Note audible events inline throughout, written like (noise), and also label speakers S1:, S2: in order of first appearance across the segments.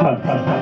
S1: は (laughs) い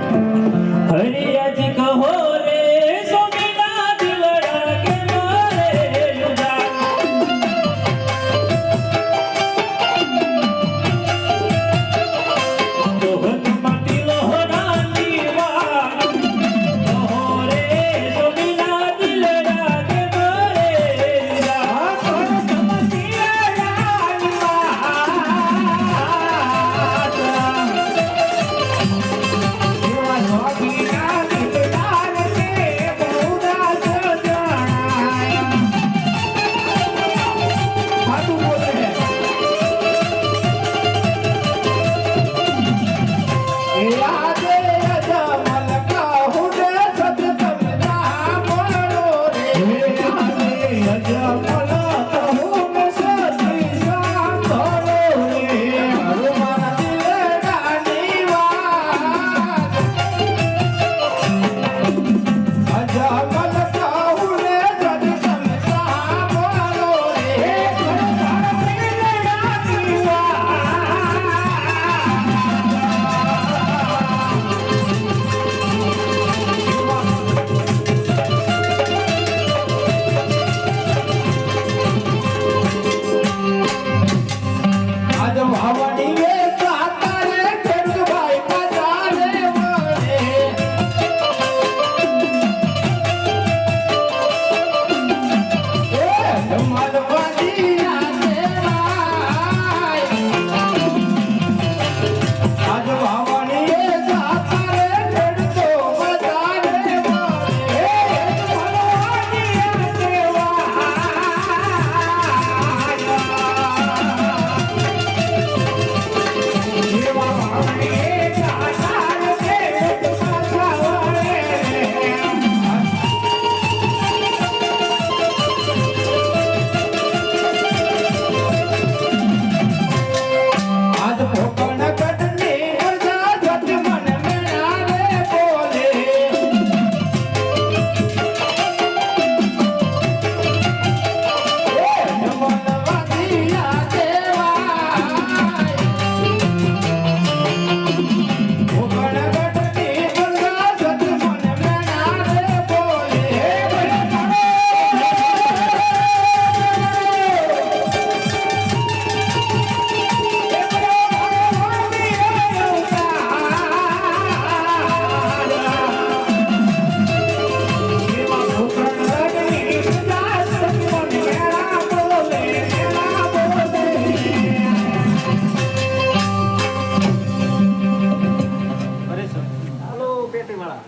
S2: હાલો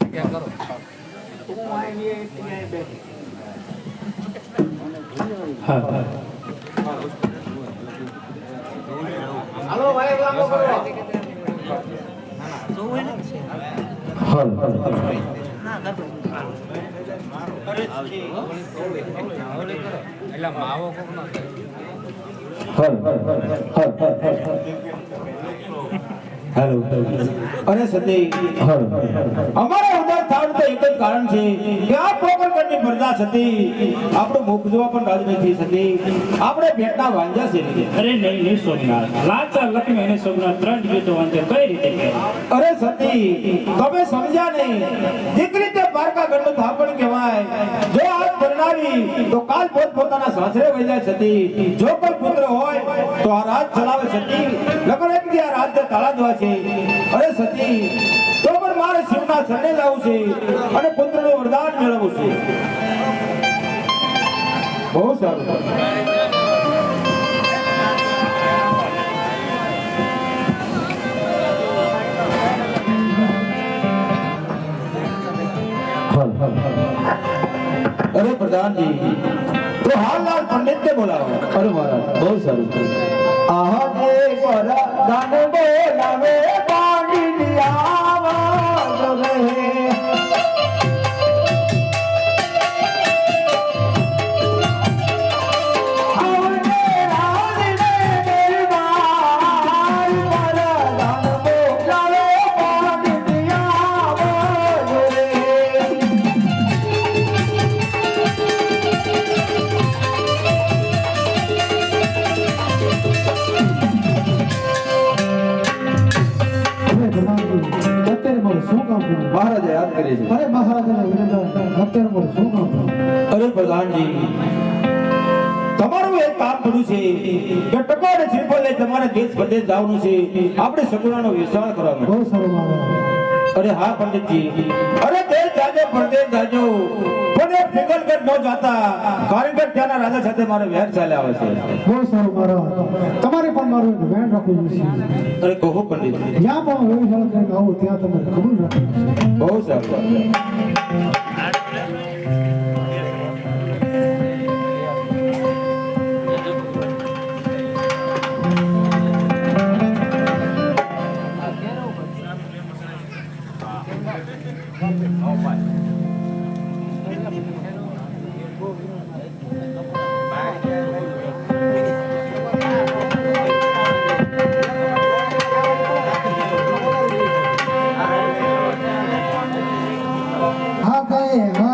S2: પેટી વાળા તું આય ને ત્યાં બેઠી હાલો ભાઈ લાંબો કરો
S1: હેલો અરે સતી અમારે ઉદાર થવાનું તો એક જ કારણ છે કે આ પોકરકરની પ્રજા સતી આપણો મુખ જોવા પણ રાજ નથી સતી. આપણે ભેટના વાંજા છે.
S3: અરે નહીં નહીં સોમનાથ. લાચા લક્ષ્મી અને સોમનાથ ત્રણ ગીતો વાંચે. કઈ રીતે?
S1: અરે સતી તમે સમજ્યા નહીં. દીકરી તે પારકા ગણનું થાપણ કહેવાય. જો આજ પરણાવી તો કાલ પોત પોતાના સાસરે વહી જાય સતી. જો કોઈ પુત્ર હોય, તો આ રાજ ચલાવે સતી. લગન એક દી આ રાજ તાળા દવા છે. અરે સતી, તો પણ મારે શિવના શરણે જવું છે અને પુત્રનું વરદાન મેળવવું છે. બહુ સારું. પ્રધાનજી તો હાલલાલ પંડિત ને બોલાવો અરે મહારાજ બહુ સારું આહા દે પ્રધાન બોલાવે પાણી આવા
S4: કામ
S1: કર્યું છે કે ટકોર શ્રીફળ લઈ તમારે દેશ પ્રદેશ જવાનું છે. આપણે સગુણાનો વિસ્તાર કરવાનો
S4: બહુ સારું મહારાજ.
S1: અરે હા પંડિતજી. અરે દેશ જાજો પ્રદેશ જાજો. પણ એ પિંગલગઢ ન જાતા. કારણ કે ત્યાંના રાજા સાથે મારે વેર ચાલે આવે છે.
S4: બહુ સારું મહારાજ. તમારે પણ મારું વેણ રાખવું છે
S1: અરે કહો પંડિતજી.
S4: જ્યાં પણ હું વેણ કરીને આવું ત્યાં તમારે ખબર રાખવું
S1: બહુ સારું
S2: Dale,